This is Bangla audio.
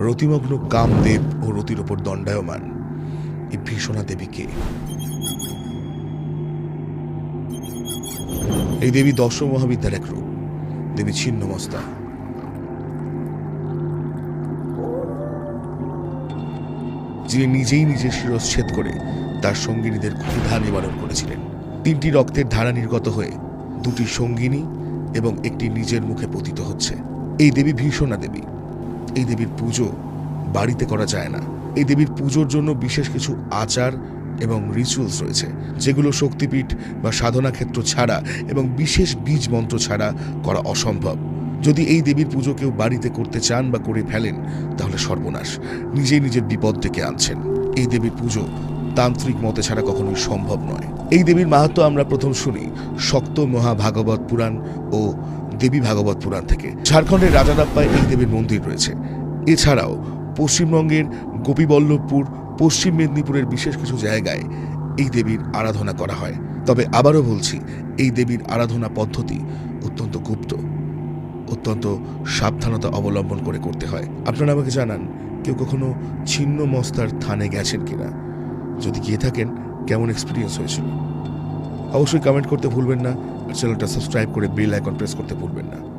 রতিমগ্ন কামদেব ও রতির ওপর দণ্ডায়মান। এই ভীষণা দেবীকে। এই দেবী দশ মহাবিদ্যার এক রূপ। দেবী ছিন্নমস্তা। যিনি নিজেই নিজের শিরচ্ছেদ করে তার সঙ্গিনীদের ক্ষুধা নিবারণ করেছিলেন। তিনটি রক্তের ধারা নির্গত হয়ে দুটি সঙ্গিনী এবং একটি নিজের মুখে পতিত হচ্ছে। এই দেবী ভীষণা দেবী। এই দেবীর পুজো বাড়িতে করা যায় না। এই দেবীর পুজোর জন্য বিশেষ কিছু আচার এবং রিচুয়ালস রয়েছে, যেগুলো শক্তিপীঠ বা সাধনা ক্ষেত্র ছাড়া এবং বিশেষ বীজ মন্ত্র ছাড়া করা অসম্ভব। যদি এই দেবীর পুজো কেউ বাড়িতে করতে চান বা করে ফেলেন, তাহলে সর্বনাশ। নিজেই নিজের বিপদ ডেকে আনছেন। এই দেবীর পুজো তান্ত্রিক মতে ছাড়া কখনোই সম্ভব নয়। এই দেবীর মাহাত্ম আমরা প্রথম শুনি, শক্ত মহাভাগবত পুরাণ ও দেবী ভাগবত পুরাণ থেকে। ঝাড়খণ্ডের রাজারাপ্পায় এই দেবীর মন্দির রয়েছে। এছাড়াও পশ্চিমবঙ্গের গোপীবল্লভপুর, পশ্চিম মেদিনীপুরের বিশেষ কিছু জায়গায় এই দেবীর আরাধনা করা হয়। তবে আবারও বলছি, এই দেবীর আরাধনা পদ্ধতি অত্যন্ত গুপ্ত। অত্যন্ত সাবধানতা অবলম্বন করে করতে হয়। আপনারা আমাকে জানান, কেউ কখনো ছিন্ন মস্তার থানে গেছেন কিনা? যদি গিয়ে থাকেন, কেমন এক্সপিরিয়েন্স হয়েছিল? অবশ্যই কমেন্ট করতে ভুলবেন না। চ্যানেলটা সাবস্ক্রাইব করে বেল আইকন প্রেস করতে ভুলবেন না।